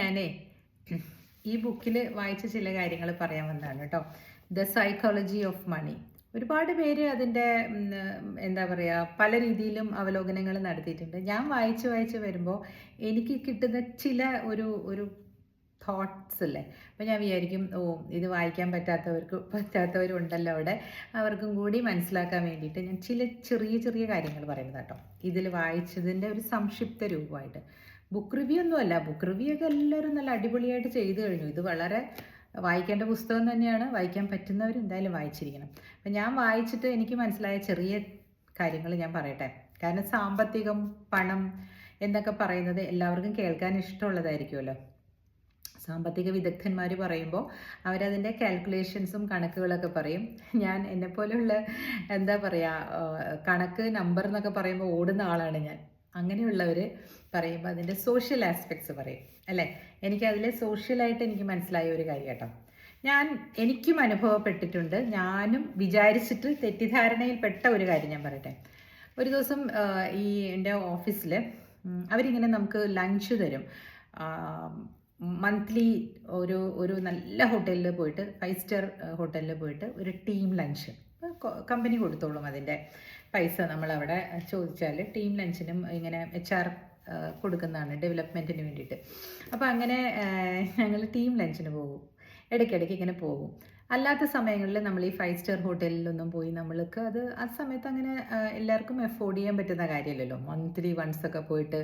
ഞാനേ ഈ ബുക്കിൽ വായിച്ച ചില കാര്യങ്ങൾ പറയാൻ വന്നതാണ് കേട്ടോ. ദ സൈക്കോളജി ഓഫ് മണി ഒരുപാട് പേര് അതിന്റെ എന്താ പറയുക പല രീതിയിലും അവലോകനങ്ങൾ നടത്തിയിട്ടുണ്ട്. ഞാൻ വായിച്ച് വായിച്ച് വരുമ്പോൾ എനിക്ക് കിട്ടുന്ന ചില ഒരു ഒരു തോട്ട്സ് അല്ലേ അപ്പോൾ ഞാൻ വിചാരിക്കും ഓ ഇത് വായിക്കാൻ പറ്റാത്തവർക്ക് പറ്റാത്തവരുണ്ടല്ലോ അവിടെ. അവർക്കും കൂടി മനസ്സിലാക്കാൻ വേണ്ടിയിട്ട് ഞാൻ ചില ചെറിയ ചെറിയ കാര്യങ്ങൾ പറയുന്നത് കേട്ടോ ഇതിൽ വായിച്ചതിന്റെ ഒരു സംക്ഷിപ്ത രൂപമായിട്ട്. ബുക്ക് റിവ്യൂ ഒന്നുമല്ല. ബുക്ക് റിവ്യൂ ഒക്കെ എല്ലാവരും നല്ല അടിപൊളിയായിട്ട് ചെയ്തു കഴിഞ്ഞു. ഇത് വളരെ വായിക്കേണ്ട പുസ്തകം തന്നെയാണ്. വായിക്കാൻ പറ്റുന്നവർ എന്തായാലും വായിച്ചിരിക്കണം. അപ്പം ഞാൻ വായിച്ചിട്ട് എനിക്ക് മനസ്സിലായ ചെറിയ കാര്യങ്ങൾ ഞാൻ പറയട്ടെ. കാരണം സാമ്പത്തികം പണം എന്നൊക്കെ പറയുന്നത് എല്ലാവർക്കും കേൾക്കാൻ ഇഷ്ടമുള്ളതായിരിക്കുമല്ലോ. സാമ്പത്തിക വിദഗ്ധന്മാർ പറയുമ്പോൾ അവരതിന്റെ കാൽക്കുലേഷൻസും കണക്കുകളൊക്കെ പറയും. ഞാൻ എന്നെപ്പോലുള്ള എന്താ പറയുക കണക്ക് നമ്പർ എന്നൊക്കെ പറയുമ്പോൾ ഓടുന്ന ആളാണ് ഞാൻ. അങ്ങനെയുള്ളവർ പറയുമ്പോൾ അതിന്റെ സോഷ്യൽ ആസ്പെക്ട്സ് പറയും അല്ലേ? എനിക്കതിൽ സോഷ്യലായിട്ട് എനിക്ക് മനസ്സിലായ ഒരു കാര്യം കേട്ടോ. ഞാൻ എനിക്കും അനുഭവപ്പെട്ടിട്ടുണ്ട് ഞാനും വിചാരിച്ചിട്ട് തെറ്റിദ്ധാരണയിൽപ്പെട്ട ഒരു കാര്യം ഞാൻ പറയട്ടെ. ഒരു ദിവസം ഈ എന്റെ ഓഫീസിൽ അവരിങ്ങനെ നമുക്ക് ലഞ്ച് തരും. മന്ത്ലി ഒരു ഒരു നല്ല ഹോട്ടലിൽ പോയിട്ട് ഫൈവ് സ്റ്റാർ ഹോട്ടലിൽ പോയിട്ട് ഒരു ടീം ലഞ്ച് കമ്പനി കൊടുത്തോളും അതിന്റെ പൈസ നമ്മളവിടെ ചോദിച്ചാൽ ടീം ലഞ്ചിനും ഇങ്ങനെ എച്ച് ആർ കൊടുക്കുന്നതാണ് ഡെവലപ്മെന്റിന് വേണ്ടിയിട്ട്. അപ്പോൾ അങ്ങനെ ഞങ്ങൾ ടീം ലഞ്ചിന് പോകും. ഇടയ്ക്കിടയ്ക്ക് ഇങ്ങനെ പോകും. അല്ലാത്ത സമയങ്ങളിൽ നമ്മൾ ഈ ഫൈവ് സ്റ്റാർ ഹോട്ടലിലൊന്നും പോയി നമ്മൾക്ക് അത് ആ സമയത്ത് അങ്ങനെ എല്ലാവർക്കും എഫോർഡ് ചെയ്യാൻ പറ്റുന്ന കാര്യമല്ലല്ലോ മന്ത്ലി വൺസ് ഒക്കെ പോയിട്ട്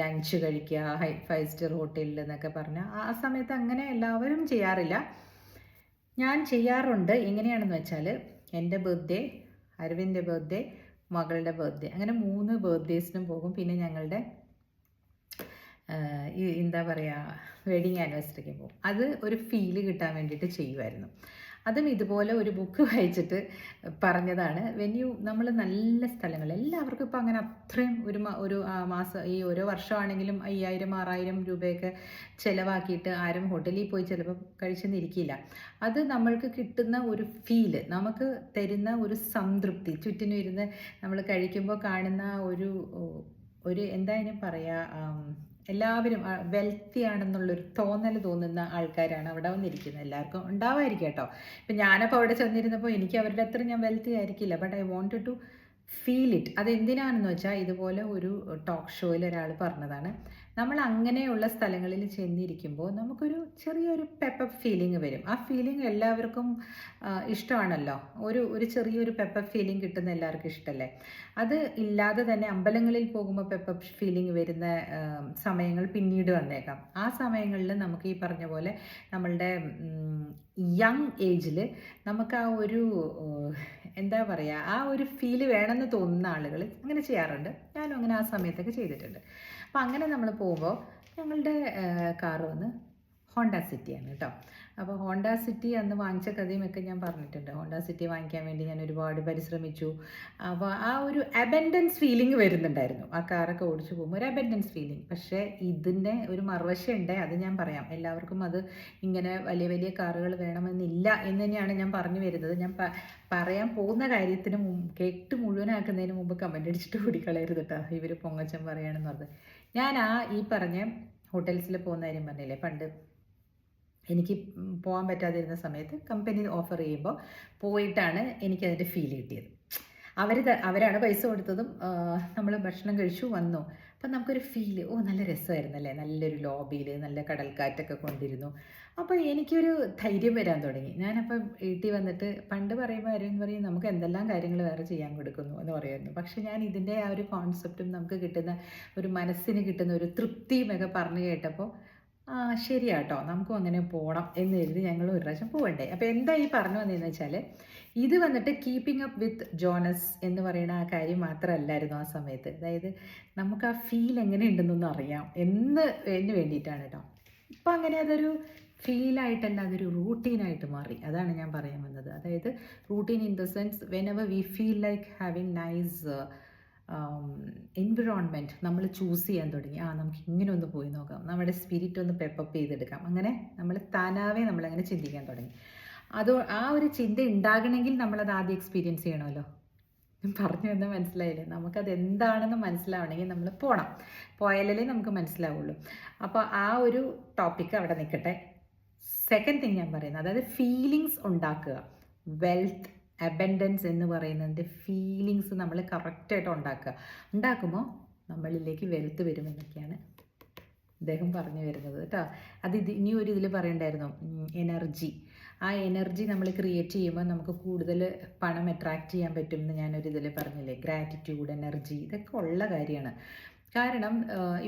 ലഞ്ച് കഴിക്കുക ഹൈ ഫൈവ് സ്റ്റാർ ഹോട്ടലിൽ എന്നൊക്കെ പറഞ്ഞാൽ ആ സമയത്ത് അങ്ങനെ എല്ലാവരും ചെയ്യാറില്ല. ഞാൻ ചെയ്യാറുണ്ട്. എങ്ങനെയാണെന്ന് വെച്ചാൽ എന്റെ ബർത്ത്ഡേ അരവിന്റെ ബർത്ത്ഡേ മകളുടെ ബർത്ത്ഡേ അങ്ങനെ മൂന്ന് ബർത്ത്ഡേസിനും പോകും. പിന്നെ ഞങ്ങളുടെ എന്താ പറയുക വെഡിങ് ആനിവേഴ്സറിക്ക് പോകും. അത് ഒരു ഫീൽ കിട്ടാൻ വേണ്ടിയിട്ട് ചെയ്യുമായിരുന്നു അതും ഇതുപോലെ ഒരു ബുക്ക് വായിച്ചിട്ട് പറഞ്ഞതാണ്. വെന്യൂ നമ്മൾ നല്ല സ്ഥലങ്ങൾ എല്ലാവർക്കും ഇപ്പോൾ അങ്ങനെ അത്രയും ഒരു ഒരു മാസം ഈ ഓരോ വർഷമാണെങ്കിലും അയ്യായിരം ആറായിരം രൂപയൊക്കെ ചിലവാക്കിയിട്ട് ആരും ഹോട്ടലിൽ പോയി ചിലപ്പോൾ കഴിച്ചെന്നിരിക്കില്ല അത് നമ്മൾക്ക് കിട്ടുന്ന ഒരു ഫീൽ നമുക്ക് തരുന്ന ഒരു സംതൃപ്തി ചുറ്റിനും ഇരുന്ന് നമ്മൾ കഴിക്കുമ്പോൾ കാണുന്ന ഒരു ഒരു എന്തായാലും പറയുക എല്ലാവരും വെൽത്തി ആണെന്നുള്ളൊരു തോന്നൽ തോന്നുന്ന ആൾക്കാരാണ് അവിടെ വന്നിരിക്കുന്നത്. എല്ലാവർക്കും ഉണ്ടാവായിരിക്കും കേട്ടോ. ഇപ്പം ഞാനപ്പോൾ അവിടെ ചെന്നിരുന്നപ്പോൾ എനിക്ക് അവരുടെ അത്ര ഞാൻ വെൽത്തി ആയിരിക്കില്ല. But I want to feel it അത് എന്തിനാണെന്ന് വെച്ചാൽ ഇതുപോലെ ഒരു ടോക്ക് ഷോയിൽ ഒരാൾ പറഞ്ഞതാണ്. നമ്മൾ അങ്ങനെയുള്ള സ്ഥലങ്ങളിൽ ചെന്നിരിക്കുമ്പോൾ നമുക്കൊരു ചെറിയൊരു പെപ്പപ്പ് ഫീലിംഗ് വരും. ആ ഫീലിംഗ് എല്ലാവർക്കും ഇഷ്ടമാണല്ലോ. ഒരു ഒരു ചെറിയൊരു പെപ്പപ്പ് ഫീലിംഗ് കിട്ടുന്ന എല്ലാവർക്കും ഇഷ്ടമല്ലേ അത് ഇല്ലാതെ തന്നെ അമ്പലങ്ങളിൽ പോകുമ്പോൾ പെപ്പപ്പ് ഫീലിംഗ് വരുന്ന സമയങ്ങൾ പിന്നീട് വന്നേക്കാം. ആ സമയങ്ങളിൽ നമുക്ക് ഈ പറഞ്ഞ പോലെ നമ്മളുടെ യങ് ഏജിൽ നമുക്ക് ആ ഒരു എന്താ പറയുക ആ ഒരു ഫീൽ വേണമെന്ന് തോന്നുന്ന ആളുകൾ അങ്ങനെ ചെയ്യാറുണ്ട്. ഞാനും അങ്ങനെ ആ സമയത്തൊക്കെ ചെയ്തിട്ടുണ്ട്. അപ്പം അങ്ങനെ നമ്മൾ പോകുമ്പോൾ ഞങ്ങളുടെ കാർ വന്ന് ഹോണ്ട സിറ്റിയാണ് കേട്ടോ. അപ്പോൾ ഹോണ്ട സിറ്റി അന്ന് വാങ്ങിച്ച കഥയും ഒക്കെ ഞാൻ പറഞ്ഞിട്ടുണ്ട്. ഹോണ്ട സിറ്റി വാങ്ങിക്കാൻ വേണ്ടി ഞാൻ ഒരുപാട് പരിശ്രമിച്ചു. അപ്പോൾ ആ ഒരു അബൻഡൻസ് ഫീലിംഗ് വരുന്നുണ്ടായിരുന്നു. ആ കാറൊക്കെ ഓടിച്ചു പോകുമ്പോൾ ഒരു അബൻഡൻസ് ഫീലിംഗ് പക്ഷേ ഇതിന്റെ ഒരു മറുവശമുണ്ട് അത് ഞാൻ പറയാം. എല്ലാവർക്കും അത് ഇങ്ങനെ വലിയ വലിയ കാറുകൾ വേണമെന്നില്ല എന്ന് തന്നെയാണ് ഞാൻ പറഞ്ഞു വരുന്നത്. ഞാൻ പറയാൻ പോകുന്ന കാര്യത്തിന് കേട്ട് മുഴുവനാക്കുന്നതിന് മുമ്പ് കമന്റ് അടിച്ചിട്ട് ഓടിക്കളയരുത് കേട്ടോ. ഇവർ പൊങ്ങച്ചം പറയുകയാണെന്ന് പറഞ്ഞത് ഞാൻ ആ ഈ പറഞ്ഞ ഹോട്ടൽസിൽ പോകുന്ന കാര്യം പറഞ്ഞില്ലേ? പണ്ട് എനിക്ക് പോകാൻ പറ്റാതിരുന്ന സമയത്ത് കമ്പനി ഓഫർ ചെയ്യുമ്പോൾ പോയിട്ടാണ് എനിക്കതിന്റെ ഫീൽ കിട്ടിയത്. അവർ അവരാണ് പൈസ കൊടുത്തതും നമ്മൾ ഭക്ഷണം കഴിച്ചു വന്നു. അപ്പം നമുക്കൊരു ഫീൽ ഓ നല്ല രസമായിരുന്നല്ലേ? നല്ലൊരു ലോബിയിൽ നല്ല കടൽക്കാറ്റൊക്കെ കൊണ്ടിരുന്നു. അപ്പോൾ എനിക്കൊരു ധൈര്യം വരാൻ തുടങ്ങി. ഞാനപ്പോൾ വീട്ടിൽ വന്നിട്ട് പണ്ട് പറയുമ്പോൾ ആരും പറയും നമുക്ക് എന്തെല്ലാം കാര്യങ്ങൾ വേറെ ചെയ്യാൻ കൊടുക്കുന്നു എന്ന് പറയുമായിരുന്നു. പക്ഷേ ഞാൻ ഇതിന്റെ ആ ഒരു കോൺസെപ്റ്റും നമുക്ക് കിട്ടുന്ന ഒരു മനസ്സിന് കിട്ടുന്ന ഒരു തൃപ്തിയും ഒക്കെ പറഞ്ഞു കേട്ടപ്പോൾ ആ ശരിയാട്ടോ. നമുക്കും അങ്ങനെ പോകണം എന്ന് കരുതി ഞങ്ങൾ ഒരു പ്രാവശ്യം പോകണ്ടേ അപ്പോൾ എന്താ ഈ പറഞ്ഞു വന്നതെന്ന് വെച്ചാൽ ഇത് വന്നിട്ട് കീപ്പിംഗ് അപ്പ് വിത്ത് ജോണസ് എന്ന് പറയുന്ന ആ കാര്യം മാത്രമല്ലായിരുന്നു ആ സമയത്ത്. അതായത് നമുക്ക് ആ ഫീൽ എങ്ങനെ ഉണ്ടെന്നൊന്നും അറിയാം. എന്ന് എന്ന് വേണ്ടിയിട്ടാണ് കേട്ടോ ഇപ്പം അങ്ങനെ അതൊരു ഫീലായിട്ടല്ല അതൊരു റൂട്ടീനായിട്ട് മാറി. അതാണ് ഞാൻ പറയാൻ വന്നത്. അതായത് routine in the sense when ever we feel like having nice environment നമ്മൾ ചൂസ് ചെയ്യാൻ തുടങ്ങി. ആ നമുക്ക് ഇങ്ങനെ ഒന്ന് പോയി നോക്കാം. നമ്മുടെ സ്പിരിറ്റ് ഒന്ന് പെപ്പപ്പ് ചെയ്തെടുക്കാം. അങ്ങനെ നമ്മൾ താനാവേ നമ്മളങ്ങനെ ചിന്തിക്കാൻ തുടങ്ങി. അത് ആ ഒരു ചിന്ത ഉണ്ടാകണമെങ്കിൽ നമ്മളത് ആദ്യം എക്സ്പീരിയൻസ് ചെയ്യണമല്ലോ. പറഞ്ഞു എന്ന് മനസ്സിലായില്ലേ? നമുക്കത് എന്താണെന്ന് മനസ്സിലാവണമെങ്കിൽ നമ്മൾ പോകണം പോയാലേ നമുക്ക് മനസ്സിലാവുള്ളൂ. അപ്പോൾ ആ ഒരു ടോപ്പിക്ക് അവിടെ നിൽക്കട്ടെ. സെക്കൻഡ് തിങ് ഞാൻ പറയുന്നത് അതായത് ഫീലിങ്സ് ഉണ്ടാക്കുക. വെൽത്ത് അബൻഡൻസ് എന്ന് പറയുന്നതിന്റെ ഫീലിങ്സ് നമ്മൾ കറക്റ്റായിട്ട് ഉണ്ടാക്കുക. ഉണ്ടാക്കുമ്പോൾ നമ്മളിലേക്ക് വെൽത്ത് വരുമെന്നൊക്കെയാണ് അദ്ദേഹം പറഞ്ഞു വരുന്നത് കേട്ടോ. അത് ഇത് ഇനി ഒരു ഇതിൽ പറയണ്ടായിരുന്നു. എനർജി ആ എനർജി നമ്മൾ ക്രിയേറ്റ് ചെയ്യുമ്പോൾ നമുക്ക് കൂടുതൽ പണം അട്രാക്റ്റ് ചെയ്യാൻ പറ്റും എന്ന് ഞാനൊരു ഇതിൽ പറഞ്ഞില്ലേ. ഗ്രാറ്റിറ്റ്യൂഡ് എനർജി ഇതൊക്കെ ഉള്ള കാര്യമാണ്. കാരണം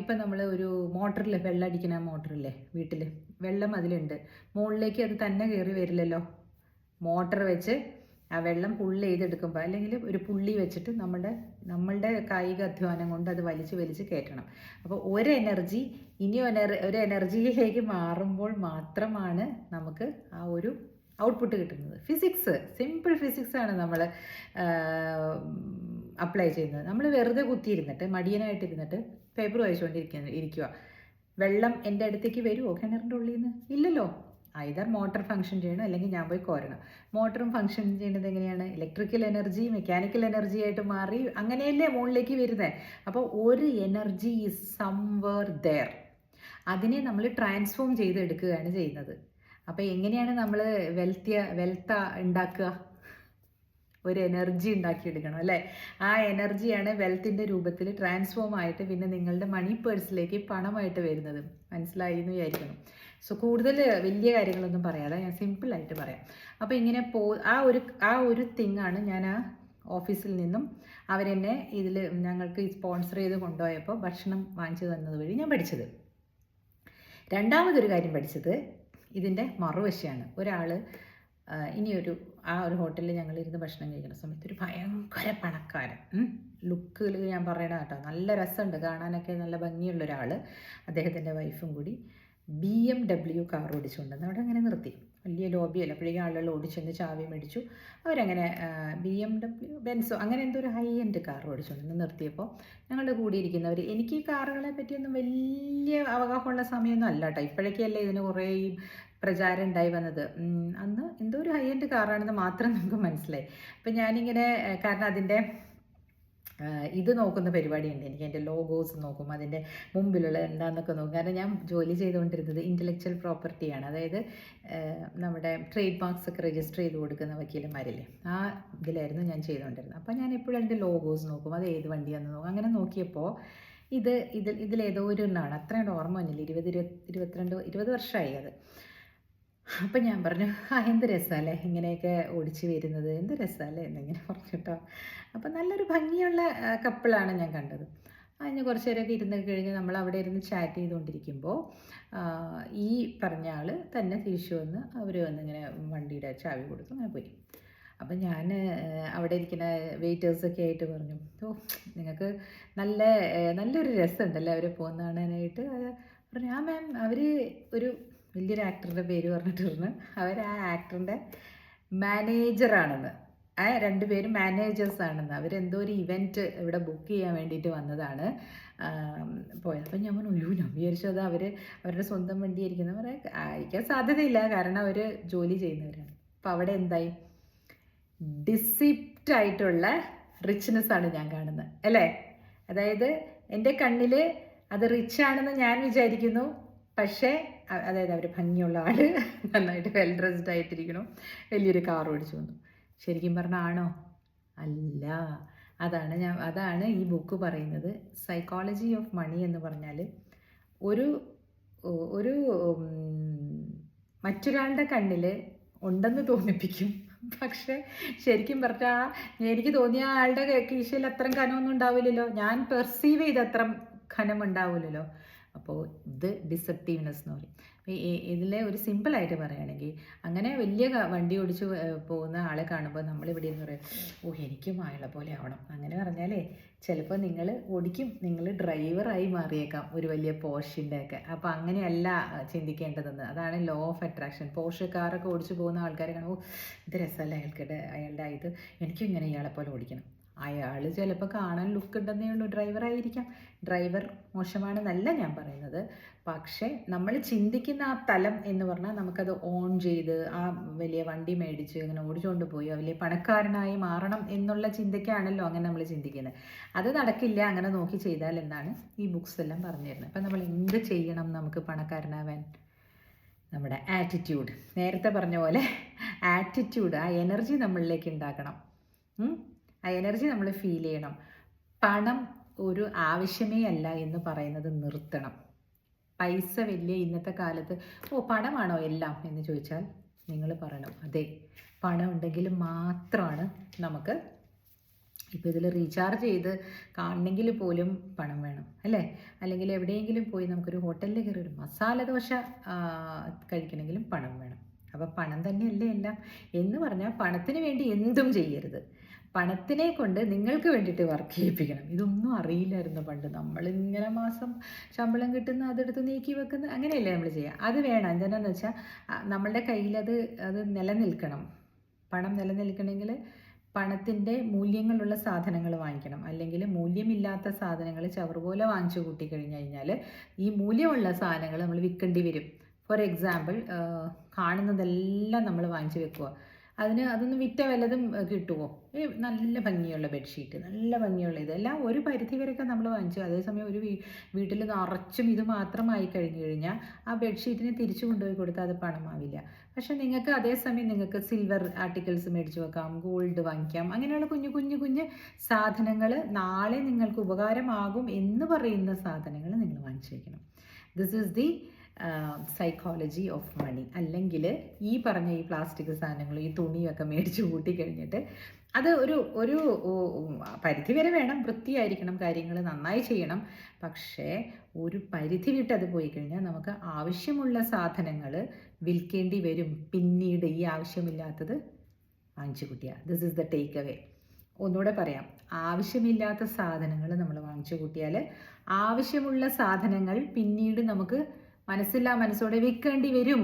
ഇപ്പം നമ്മൾ ഒരു മോട്ടറിൽ വെള്ളം അടിക്കുന്ന മോട്ടറില്ലേ വീട്ടിൽ വെള്ളം അതിലുണ്ട്. മുകളിലേക്ക് അത് തന്നെ കയറി വരില്ലല്ലോ. മോട്ടർ വെച്ച് ആ വെള്ളം പുള്ളി ചെയ്തെടുക്കുമ്പോൾ അല്ലെങ്കിൽ ഒരു പുള്ളി വെച്ചിട്ട് നമ്മുടെ നമ്മളുടെ കായിക അധ്വാനം കൊണ്ട് അത് വലിച്ച് വലിച്ച് കയറ്റണം. അപ്പോൾ ഒരു എനർജി ഇനി ഒരു എനർജിയിലേക്ക് മാറുമ്പോൾ മാത്രമാണ് നമുക്ക് ആ ഒരു ഔട്ട്പുട്ട് കിട്ടുന്നത്. ഫിസിക്സ് സിമ്പിൾ ഫിസിക്സ് ആണ് നമ്മൾ അപ്ലൈ ചെയ്യുന്നത്. നമ്മൾ വെറുതെ കുത്തിയിരുന്നിട്ട് മടിയനായിട്ട് ഇരുന്നിട്ട് പേപ്പർ വായിച്ചുകൊണ്ടിരിക്കുന്ന ഇരിക്കുക വെള്ളം എന്റെ അടുത്തേക്ക് വരുമോ കിണറിന്റെ ഉള്ളിൽ നിന്ന്? ഇല്ലല്ലോ. ഐതർ മോട്ടർ ഫങ്ഷൻ ചെയ്യണം അല്ലെങ്കിൽ ഞാൻ പോയി കോരണം. മോട്ടറും ഫങ്ഷൻ ചെയ്യുന്നത് എങ്ങനെയാണ്? ഇലക്ട്രിക്കൽ എനർജി മെക്കാനിക്കൽ എനർജി ആയിട്ട് മാറി അങ്ങനെയല്ലേ മുകളിലേക്ക് വരുന്നത് അപ്പോൾ ഒരു എനർജി ഈസ് സംവർ ദർ അതിനെ നമ്മൾ ട്രാൻസ്ഫോം ചെയ്തെടുക്കുകയാണ് ചെയ്യുന്നത്. അപ്പോൾ എങ്ങനെയാണ് നമ്മൾ വെൽത്തിയ വെൽത്ത ഉണ്ടാക്കുക? ഒരു എനർജി ഉണ്ടാക്കിയെടുക്കണം അല്ലേ? ആ എനർജിയാണ് വെൽത്തിന്റെ രൂപത്തിൽ ട്രാൻസ്ഫോം ആയിട്ട് പിന്നെ നിങ്ങളുടെ മണി പേഴ്സിലേക്ക് പണമായിട്ട് വരുന്നത്. മനസ്സിലായി എന്ന് വിചാരിക്കണം സോ കൂടുതൽ വലിയ കാര്യങ്ങളൊന്നും പറയാതെ ഞാൻ സിമ്പിളായിട്ട് പറയാം. അപ്പോൾ ഇങ്ങനെ പോ ആ ഒരു ആ ഒരു തിങ്ങാണ് ഞാൻ ആ ഓഫീസിൽ നിന്നും അവരെന്നെ ഇതിൽ ഞങ്ങൾക്ക് സ്പോൺസർ ചെയ്ത് കൊണ്ടുപോയപ്പോൾ ഭക്ഷണം വാങ്ങിച്ചു തന്നത് വഴി ഞാൻ പഠിച്ചത്. രണ്ടാമതൊരു കാര്യം പഠിച്ചത് ഇതിന്റെ മറുവശയാണ് ഒരാൾ ഇനിയൊരു ആ ഒരു ഹോട്ടലിൽ ഞങ്ങൾ ഇരുന്ന് ഭക്ഷണം കഴിക്കുന്ന സമയത്ത് ഒരു ഭയങ്കര പണക്കാരൻ. ലുക്കിൽ ഞാൻ പറയണ കേട്ടോ നല്ല രസമുണ്ട് കാണാനൊക്കെ നല്ല ഭംഗിയുള്ള ഒരാൾ അദ്ദേഹത്തിന്റെ വൈഫും കൂടി ബി എം ഡബ്ല്യു കാർ ഓടിച്ചുകൊണ്ടെന്ന് അവിടെ അങ്ങനെ നിർത്തി. വലിയ ലോബിയല്ല അപ്പോഴേക്കും ആളുകൾ ഓടിച്ചെന്ന് ചാവി മേടിച്ചു. അവരങ്ങനെ ബി എം ഡബ്ല്യു ബെൻസോ അങ്ങനെ എന്തോ ഒരു ഹൈ എൻഡ് കാർ ഓടിച്ചുകൊണ്ടെന്ന് നിർത്തിയപ്പോൾ ഞങ്ങളുടെ കൂടെ ഇരിക്കുന്നവർ എനിക്ക് ഈ കാറുകളെ പറ്റിയൊന്നും വലിയ അവഗാഹമുള്ള സമയമൊന്നും അല്ല കേട്ടോ ഇപ്പോഴേക്കല്ലേ ഇതിന് കുറേ പ്രചാരം ഉണ്ടായി വന്നത്. അന്ന് എന്തോ ഒരു ഹൈ എൻഡ് കാറാണെന്ന് മാത്രം നമുക്ക് മനസ്സിലായി. അപ്പം ഞാനിങ്ങനെ കാരണം അതിന്റെ ഇത് നോക്കുന്ന പരിപാടിയുണ്ട്. എനിക്ക് എന്റെ ലോഗോസ് നോക്കും അതിന്റെ മുമ്പിലുള്ള എന്താണെന്നൊക്കെ നോക്കും. കാരണം ഞാൻ ജോലി ചെയ്തുകൊണ്ടിരുന്നത് ഇന്റലക്ച്വൽ പ്രോപ്പർട്ടിയാണ് അതായത് നമ്മുടെ ട്രേഡ് മാർക്സ് ഒക്കെ രജിസ്റ്റർ ചെയ്ത് കൊടുക്കുന്ന വക്കീലന്മാരില്ലേ? ആ ഇതിലായിരുന്നു ഞാൻ ചെയ്തുകൊണ്ടിരുന്നത്. അപ്പോൾ ഞാൻ എപ്പോഴും എന്റെ ലോഗോസ് നോക്കും അത് ഏത് വണ്ടിയാണെന്ന് നോക്കും. അങ്ങനെ നോക്കിയപ്പോൾ ഇത് ഇതിൽ ഇതിലേതോ ഒരു എണ്ണമാണ് അത്രയും ഓർമ്മ വന്നില്ല. ഇരുപത് ഇരുപത്തി ഇരുപത്തിരണ്ട് ഇരുപത് വർഷമായി അത്. അപ്പം ഞാൻ പറഞ്ഞു ആ എന്ത് രസമല്ലേ ഇങ്ങനെയൊക്കെ ഓടിച്ച് വരുന്നത്? എന്ത് രസമല്ലേ? എന്നിങ്ങനെ പറഞ്ഞു കേട്ടോ. അപ്പം നല്ലൊരു ഭംഗിയുള്ള കപ്പിളാണ് ഞാൻ കണ്ടത്. അതിന് കുറച്ച് നേരമൊക്കെ ഇരുന്ന് കഴിഞ്ഞ് നമ്മൾ അവിടെ ഇരുന്ന് ചാറ്റ് ചെയ്തുകൊണ്ടിരിക്കുമ്പോൾ ഈ പറഞ്ഞ ആൾ തന്നെ തിരിച്ചു വന്ന് അവർ വന്നിങ്ങനെ വണ്ടിയുടെ ചാവി കൊടുത്തു അങ്ങനെ പോയി. അപ്പം ഞാൻ അവിടെ ഇരിക്കുന്ന വെയിറ്റേഴ്സൊക്കെ ആയിട്ട് പറഞ്ഞു ഓ നിങ്ങൾക്ക് നല്ല നല്ലൊരു രസമുണ്ടല്ലേ അവർ പോകുന്ന കാണാനായിട്ട് പറഞ്ഞു ആ മാം അവർ ഒരു വലിയൊരു ആക്ടറുടെ പേര് പറഞ്ഞിട്ടിരുന്നു. അവർ ആ ആക്ടറിന്റെ മാനേജറാണെന്ന്. ആ രണ്ടുപേരും മാനേജേഴ്സ് ആണെന്ന്. അവരെന്തോ ഒരു ഇവന്റ് ഇവിടെ ബുക്ക് ചെയ്യാൻ വേണ്ടിയിട്ട് വന്നതാണ്. പോയത് അപ്പം ഞാൻ പറഞ്ഞു ഞാൻ അത് അവർ അവരുടെ സ്വന്തം വണ്ടി ആയിരിക്കുന്ന പറയാൻ ആയിരിക്കാൻ സാധ്യതയില്ല. കാരണം അവർ ജോലി ചെയ്യുന്നവരാണ്. അപ്പം അവിടെ എന്തായി? ഡിസിപ്റ്റ് ആയിട്ടുള്ള റിച്ച്നെസ് ആണ് ഞാൻ കാണുന്നത്. അല്ലേ? അതായത് എന്റെ കണ്ണിൽ അത് റിച്ച് ആണെന്ന് ഞാൻ വിചാരിക്കുന്നു. പക്ഷേ അതായത് അവർ ഭംഗിയുള്ള ആൾ നന്നായിട്ട് വെൽ ഡ്രസ്ഡ് ആയിട്ടിരിക്കണം വലിയൊരു കാർ ഓടിച്ചു വന്നു. ശരിക്കും പറഞ്ഞാണോ അല്ല. അതാണ് ഞാൻ അതാണ് ഈ ബുക്ക് പറയുന്നത്. സൈക്കോളജി ഓഫ് മണി എന്ന് പറഞ്ഞാൽ ഒരു ഒരു മറ്റൊരാളുടെ കണ്ണിൽ ഉണ്ടെന്ന് തോന്നിപ്പിക്കും. പക്ഷേ ശരിക്കും പറഞ്ഞാൽ എനിക്ക് തോന്നിയ ആളുടെ കീശയിൽ അത്രയും കനമൊന്നും ഉണ്ടാവില്ലല്ലോ. ഞാൻ പെർസീവ് ചെയ്ത് അത്ര ഖനം ഉണ്ടാവില്ലല്ലോ. അപ്പോൾ ഇത് ഡിസെപ്റ്റീവ്നെസ് എന്ന് പറയും. ഇതിലെ ഒരു സിമ്പിളായിട്ട് പറയുകയാണെങ്കിൽ അങ്ങനെ വലിയ വണ്ടി ഓടിച്ച് പോകുന്ന ആളെ കാണുമ്പോൾ നമ്മളിവിടെ ഇരുന്ന് പറയും ഓ എനിക്കും അയാളെ പോലെ ആവണം. അങ്ങനെ പറഞ്ഞാലേ ചിലപ്പോൾ നിങ്ങൾ ഓടിക്കും നിങ്ങൾ ഡ്രൈവറായി മാറിയേക്കാം ഒരു വലിയ പോഷിന്റെ ഒക്കെ. അപ്പോൾ അങ്ങനെയല്ല ചിന്തിക്കേണ്ടതെന്ന്. അതാണ് ലോ ഓഫ് അട്രാക്ഷൻ പോഷ് കാറൊക്കെ ഓടിച്ച് പോകുന്ന ആൾക്കാരെ കാണുമ്പോൾ ഇത് രസമല്ല അയാൾക്കിടെ അയാളുടെ ഇത്. എനിക്കും ഇങ്ങനെ ഇയാളെ പോലെ ഓടിക്കണം. അയാൾ ചിലപ്പോൾ കാണാൻ ലുക്ക് ഉണ്ടെന്നേ ഉള്ളൂ. ഡ്രൈവർ ആയിരിക്കാം. ഡ്രൈവർ മോശമാണെന്നല്ല ഞാൻ പറയുന്നത്. പക്ഷേ നമ്മൾ ചിന്തിക്കുന്ന ആ തലം എന്ന് പറഞ്ഞാൽ നമുക്കത് ഓൺ ചെയ്ത് ആ വലിയ വണ്ടി മേടിച്ച് അങ്ങനെ ഓടിച്ചുകൊണ്ട് പോയി വലിയ പണക്കാരനായി മാറണം എന്നുള്ള ചിന്തയ്ക്കാണല്ലോ അങ്ങനെ നമ്മൾ ചിന്തിക്കുന്നത്. അത് നടക്കില്ല അങ്ങനെ നോക്കി ചെയ്താൽ എന്നാണ് ഈ ബുക്സ് എല്ലാം പറഞ്ഞു തരുന്നത് അപ്പം നമ്മൾ എന്ത് ചെയ്യണം നമുക്ക് പണക്കാരനാവാൻ? നമ്മുടെ ആറ്റിറ്റ്യൂഡ് നേരത്തെ പറഞ്ഞ പോലെ ആറ്റിറ്റ്യൂഡ് ആ എനർജി നമ്മളിലേക്ക് ഉണ്ടാക്കണം? ആ എനർജി നമ്മൾ ഫീൽ ചെയ്യണം. പണം ഒരു ആവശ്യമേ അല്ല എന്ന് പറയുന്നത് നിർത്തണം. പൈസ വലിയ ഇന്നത്തെ കാലത്ത് ഓ പണമാണോ എല്ലാം എന്ന് ചോദിച്ചാൽ നിങ്ങൾ പറയണം. അതെ പണം ഉണ്ടെങ്കിൽ മാത്രമാണ് നമുക്ക് ഇപ്പോൾ ഇതിൽ റീചാർജ് ചെയ്ത് കാണണമെങ്കിൽ പോലും പണം വേണം അല്ലേ? അല്ലെങ്കിൽ എവിടെയെങ്കിലും പോയി നമുക്കൊരു ഹോട്ടലിൽ കയറി ഒരു മസാല ദോശ കഴിക്കണമെങ്കിലും പണം വേണം. അപ്പോൾ പണം തന്നെയല്ലേ എല്ലാം എന്ന് പറഞ്ഞാൽ പണത്തിന് വേണ്ടി എന്തും ചെയ്യരുത്. പണത്തിനെ കൊണ്ട് നിങ്ങൾക്ക് വേണ്ടിയിട്ട് വർക്ക് ചെയ്യിപ്പിക്കണം. ഇതൊന്നും അറിയില്ലായിരുന്നു പണ്ട്. നമ്മൾ നമ്മളിങ്ങനെ മാസം ശമ്പളം കിട്ടുന്ന അതെടുത്ത് നീക്കി വെക്കുന്ന അങ്ങനെയല്ലേ നമ്മൾ ചെയ്യുക. അത് വേണം. എന്താണെന്ന് വെച്ചാൽ നമ്മളുടെ കയ്യിൽ അത് നിലനിൽക്കണം. പണം നിലനിൽക്കണമെങ്കിൽ പണത്തിന്റെ മൂല്യങ്ങളുള്ള സാധനങ്ങൾ വാങ്ങിക്കണം. അല്ലെങ്കിൽ മൂല്യമില്ലാത്ത സാധനങ്ങൾ പോലെ വാങ്ങിച്ചു കൂട്ടി കഴിഞ്ഞു കഴിഞ്ഞാൽ ഈ മൂല്യമുള്ള സാധനങ്ങൾ നമ്മൾ വിൽക്കേണ്ടി വരും. ഫോർ എക്സാമ്പിൾ കാണുന്നതെല്ലാം നമ്മൾ വാങ്ങിച്ചു വെക്കുക. അതിന് അതൊന്ന് വിറ്റ വല്ലതും കിട്ടുമോ നല്ല ഭംഗിയുള്ള ബെഡ്ഷീറ്റ് നല്ല ഭംഗിയുള്ള ഇതെല്ലാം ഒരു പരിധി വരെയൊക്കെ നമ്മൾ വാങ്ങിച്ചു. അതേസമയം ഒരു വീട്ടിൽ നിറച്ചും ഇത് മാത്രമായി കഴിഞ്ഞു കഴിഞ്ഞാൽ ആ ബെഡ്ഷീറ്റിനെ തിരിച്ചു കൊണ്ടുപോയി കൊടുത്താൽ അത് പണമാവില്ല. പക്ഷേ നിങ്ങൾക്ക് അതേസമയം നിങ്ങൾക്ക് സിൽവർ ആർട്ടിക്കിൾസ് മേടിച്ച് വെക്കാം ഗോൾഡ് വാങ്ങിക്കാം അങ്ങനെയുള്ള കുഞ്ഞു കുഞ്ഞു കുഞ്ഞ് സാധനങ്ങൾ നാളെ നിങ്ങൾക്ക് ഉപകാരമാകും എന്ന് പറയുന്ന സാധനങ്ങൾ നിങ്ങൾ വാങ്ങിച്ചു വയ്ക്കണം this is the psychology of money അല്ലെങ്കിൽ ഈ പറഞ്ഞ ഈ പ്ലാസ്റ്റിക് സാധനങ്ങൾ ഈ തുണിയൊക്കെ മേടിച്ച് കൂട്ടി കഴിഞ്ഞിട്ട് അത് ഒരു ഒരു പരിധി വരെ വേണം. വൃത്തിയായിരിക്കണം കാര്യങ്ങൾ നന്നായി ചെയ്യണം. പക്ഷേ ഒരു പരിധി വിട്ട് അത് പോയി കഴിഞ്ഞാൽ നമുക്ക് ആവശ്യമുള്ള സാധനങ്ങൾ വിൽക്കേണ്ടി വരും. പിന്നീട് ഈ ആവശ്യമില്ലാത്തത് വാങ്ങിച്ചു കൂട്ടിയ. This is the take away ഒന്നുകൂടെ പറയാം. ആവശ്യമില്ലാത്ത സാധനങ്ങൾ നമ്മൾ വാങ്ങിച്ചു കൂട്ടിയാൽ ആവശ്യമുള്ള സാധനങ്ങൾ പിന്നീട് നമുക്ക് മനസ്സില്ലാ മനസ്സോടെ വിൽക്കേണ്ടി വരും.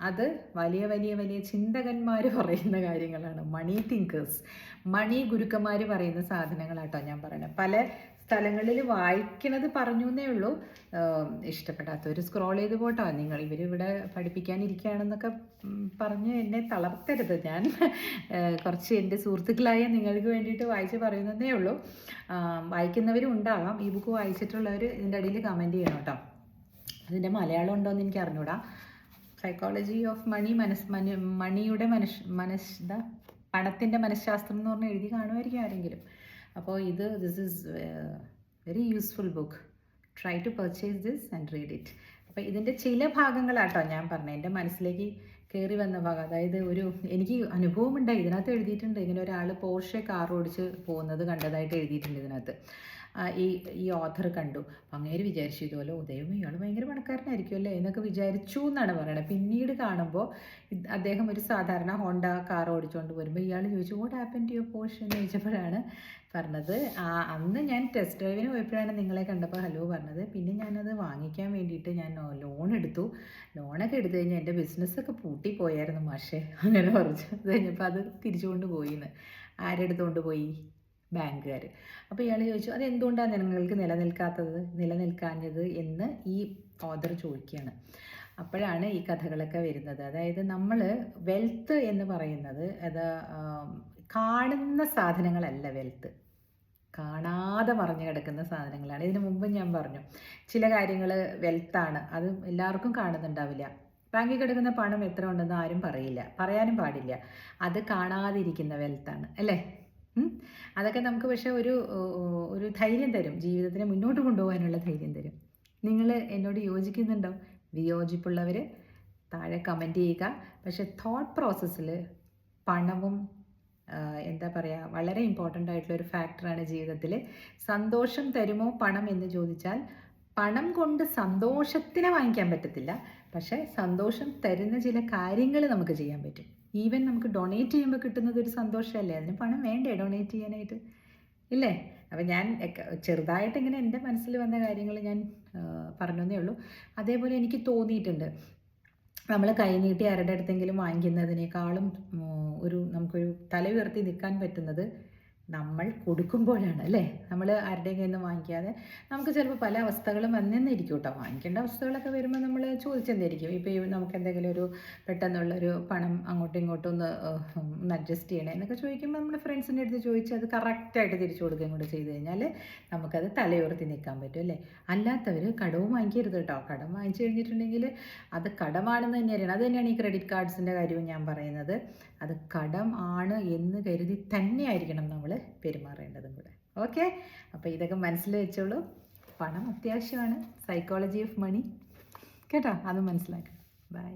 അത് വലിയ വലിയ വലിയ ചിന്തകന്മാർ പറയുന്ന കാര്യങ്ങളാണ്. മണി തിങ്കേഴ്സ് മണി ഗുരുക്കന്മാർ പറയുന്ന സാധനങ്ങളാട്ടോ ഞാൻ പറയുന്നത്. പല സ്ഥലങ്ങളിൽ വായിക്കണത് പറഞ്ഞു എന്നേ ഉള്ളൂ ഇഷ്ടപ്പെടാത്തവർ സ്ക്രോൾ ചെയ്ത് പോട്ടോ. നിങ്ങൾ ഇവരിവിടെ പഠിപ്പിക്കാനിരിക്കുകയാണെന്നൊക്കെ ഉം, പറഞ്ഞ് എന്നെ തളർത്തരുത്. ഞാൻ കുറച്ച് എന്റെ സുഹൃത്തുക്കളായ നിങ്ങൾക്ക് വേണ്ടിയിട്ട് വായിച്ച് പറയുന്നതേ ഉള്ളൂ. വായിക്കുന്നവരും ഉണ്ടാകാം ഈ ബുക്ക് വായിച്ചിട്ടുള്ളവർ ഇതിന്റെ അടിയിൽ കമന്റ് ചെയ്യണം കേട്ടോ. അതിന്റെ മലയാളം ഉണ്ടോയെന്ന് എനിക്ക് അറിഞ്ഞൂടാ. സൈക്കോളജി ഓഫ് മണി മനസ് മനു മണിയുടെ മനസ് മനസ് എന്താ പണത്തിന്റെ മനഃശാസ്ത്രം എന്ന് പറഞ്ഞ് എഴുതി കാണുമായിരിക്കും ആരെങ്കിലും. അപ്പോൾ ഇത് this is very useful book try to purchase this and read it അപ്പോൾ ഇതിന്റെ ചില ഭാഗങ്ങളാട്ടോ ഞാൻ പറഞ്ഞത് എന്റെ മനസ്സിലേക്ക് കയറി വന്ന ഭാഗം. അതായത് ഒരു എനിക്ക് അനുഭവമുണ്ടായി ഇതിനകത്ത് എഴുതിയിട്ടുണ്ട്. ഇങ്ങനെ ഒരാൾ പോർഷെ കാർ ഓടിച്ച് പോകുന്നത് കണ്ടതായിട്ട് എഴുതിയിട്ടുണ്ട് ഇതിനകത്ത്. ഈ ഈ ഓഥർ കണ്ടു. അങ്ങേര് വിചാരിച്ചു ഇതുപോലെ ഉദയം ഇയാൾ ഭയങ്കര പണക്കാരനായിരിക്കും അല്ലേ? എന്നൊക്കെ വിചാരിച്ചു എന്നാണ് പറയണത്. പിന്നീട് കാണുമ്പോൾ അദ്ദേഹം ഒരു സാധാരണ ഹോണ്ട കാർ ഓടിച്ചുകൊണ്ട് വരുമ്പോൾ ഇയാൾ ചോദിച്ചു what happen to your portion എന്ന് ചോദിച്ചപ്പോഴാണ് പറഞ്ഞത്. അന്ന് ഞാൻ ടെസ്റ്റ് ഡ്രൈവിന് പോയപ്പോഴാണ് നിങ്ങളെ കണ്ടപ്പോൾ ഹലോ പറഞ്ഞത്. പിന്നെ ഞാനത് വാങ്ങിക്കാൻ വേണ്ടിയിട്ട് ഞാൻ ലോൺ എടുത്തു. ലോണൊക്കെ എടുത്തു കഴിഞ്ഞാൽ എന്റെ ബിസിനസ്സൊക്കെ പൂട്ടിപ്പോയായിരുന്നു മാഷേ. അങ്ങനെ പറഞ്ഞു അത് കഴിഞ്ഞപ്പോൾ അത് തിരിച്ചു കൊണ്ട് പോയിന്ന്. ആരെടുത്തുകൊണ്ട് പോയി? ബാങ്കുകാർ അപ്പോൾ ഇയാൾ ചോദിച്ചു അത് എന്തുകൊണ്ടാണ് നിങ്ങൾക്ക് നിലനിൽക്കാത്തത്? നിലനിൽക്കാഞ്ഞത്? എന്ന് ഈ ഓദർ ചോദിക്കുകയാണ്. അപ്പോഴാണ് ഈ കഥകളൊക്കെ വരുന്നത്. അതായത് നമ്മൾ വെൽത്ത് എന്ന് പറയുന്നത് അത് കാണുന്ന സാധനങ്ങളല്ല വെൽത്ത് കാണാതെ മറിഞ്ഞു കിടക്കുന്ന സാധനങ്ങളാണ്. ഇതിനു മുമ്പ് ഞാൻ പറഞ്ഞു ചില കാര്യങ്ങൾ വെൽത്താണ് അത് എല്ലാവർക്കും കാണുന്നുണ്ടാവില്ല. ബാങ്കിൽ കിടക്കുന്ന പണം എത്ര ഉണ്ടെന്ന് ആരും പറയില്ല. പറയാനും പാടില്ല. അത് കാണാതിരിക്കുന്ന വെൽത്താണ് അല്ലേ? അതൊക്കെ നമുക്ക് പക്ഷെ ഒരു ഒരു ധൈര്യം തരും. ജീവിതത്തിനെ മുന്നോട്ട് കൊണ്ടുപോകാനുള്ള ധൈര്യം തരും. നിങ്ങൾ എന്നോട് യോജിക്കുന്നുണ്ടോ? വിയോജിപ്പുള്ളവർ താഴെ കമന്റ് ചെയ്യുക. പക്ഷെ തോട്ട് പ്രോസസ്സിൽ പണവും എന്താ പറയുക വളരെ ഇമ്പോർട്ടന്റ് ആയിട്ടുള്ള ഒരു ഫാക്ടറാണ് ജീവിതത്തിൽ സന്തോഷം തരുമോ പണം എന്ന് ചോദിച്ചാൽ പണം കൊണ്ട് സന്തോഷത്തിനെ വാങ്ങിക്കാൻ പറ്റത്തില്ല. പക്ഷേ സന്തോഷം തരുന്ന ചില കാര്യങ്ങൾ നമുക്ക് ചെയ്യാൻ പറ്റും. ഈവൻ നമുക്ക് ഡൊണേറ്റ് ചെയ്യുമ്പോൾ കിട്ടുന്നത് ഒരു സന്തോഷമല്ലേ? അതിന് പണം വേണ്ടേ ഡൊണേറ്റ് ചെയ്യാനായിട്ട്? ഇല്ലേ? അപ്പം ഞാൻ ചെറുതായിട്ട് ഇങ്ങനെ എന്റെ മനസ്സിൽ വന്ന കാര്യങ്ങൾ ഞാൻ പറഞ്ഞതേ ഉള്ളൂ. അതേപോലെ എനിക്ക് തോന്നിയിട്ടുണ്ട്. നമ്മൾ കൈനീട്ടി ആരുടെ അടുത്തെങ്കിലും വാങ്ങിക്കുന്നതിനേക്കാളും ഒരു നമുക്കൊരു തല ഉയർത്തി നിൽക്കാൻ പറ്റുന്നത് നമ്മൾ കൊടുക്കുമ്പോഴാണ് അല്ലേ? നമ്മൾ ആരുടെയും കയ്യിൽ നിന്ന് വാങ്ങിക്കാതെ നമുക്ക് ചിലപ്പോൾ പല അവസ്ഥകളും വന്നെന്നിരിക്കും കേട്ടോ. വാങ്ങിക്കേണ്ട അവസ്ഥകളൊക്കെ വരുമ്പോൾ നമ്മൾ ചോദിച്ചെന്നിരിക്കും ഇപ്പോൾ നമുക്ക് എന്തെങ്കിലും ഒരു പെട്ടെന്നുള്ളൊരു പണം അങ്ങോട്ടും ഇങ്ങോട്ടും ഒന്ന് ഒന്ന് അഡ്ജസ്റ്റ് ചെയ്യണേ എന്നൊക്കെ ചോദിക്കുമ്പോൾ നമ്മുടെ ഫ്രണ്ട്സിന്റെ അടുത്ത് ചോദിച്ച് അത് കറക്റ്റായിട്ട് തിരിച്ചു കൊടുക്കുകയും കൂടെ ചെയ്ത് കഴിഞ്ഞാൽ നമുക്കത് തലയുറത്തി നിൽക്കാൻ പറ്റും അല്ലേ? അല്ലാത്തവർ കടവും വാങ്ങിക്കരുത് കേട്ടോ. കടം വാങ്ങിച്ചു കഴിഞ്ഞിട്ടുണ്ടെങ്കിൽ അത് കടമാണെന്ന് തന്നെ അറിയണം അത് തന്നെയാണ് ഈ ക്രെഡിറ്റ് കാർഡ്സിന്റെ കാര്യവും ഞാൻ പറയുന്നത്. അത് കടം ആണ് എന്ന് കരുതി തന്നെയായിരിക്കണം നമ്മൾ പെരുമാറേണ്ടതും കൂടെ. ഓക്കെ അപ്പോൾ ഇതൊക്കെ മനസ്സിൽ വെച്ചോളൂ. പണം അത്യാവശ്യമാണ്. സൈക്കോളജി ഓഫ് മണി കേട്ടോ? അത് മനസ്സിലാക്കണം. ബൈ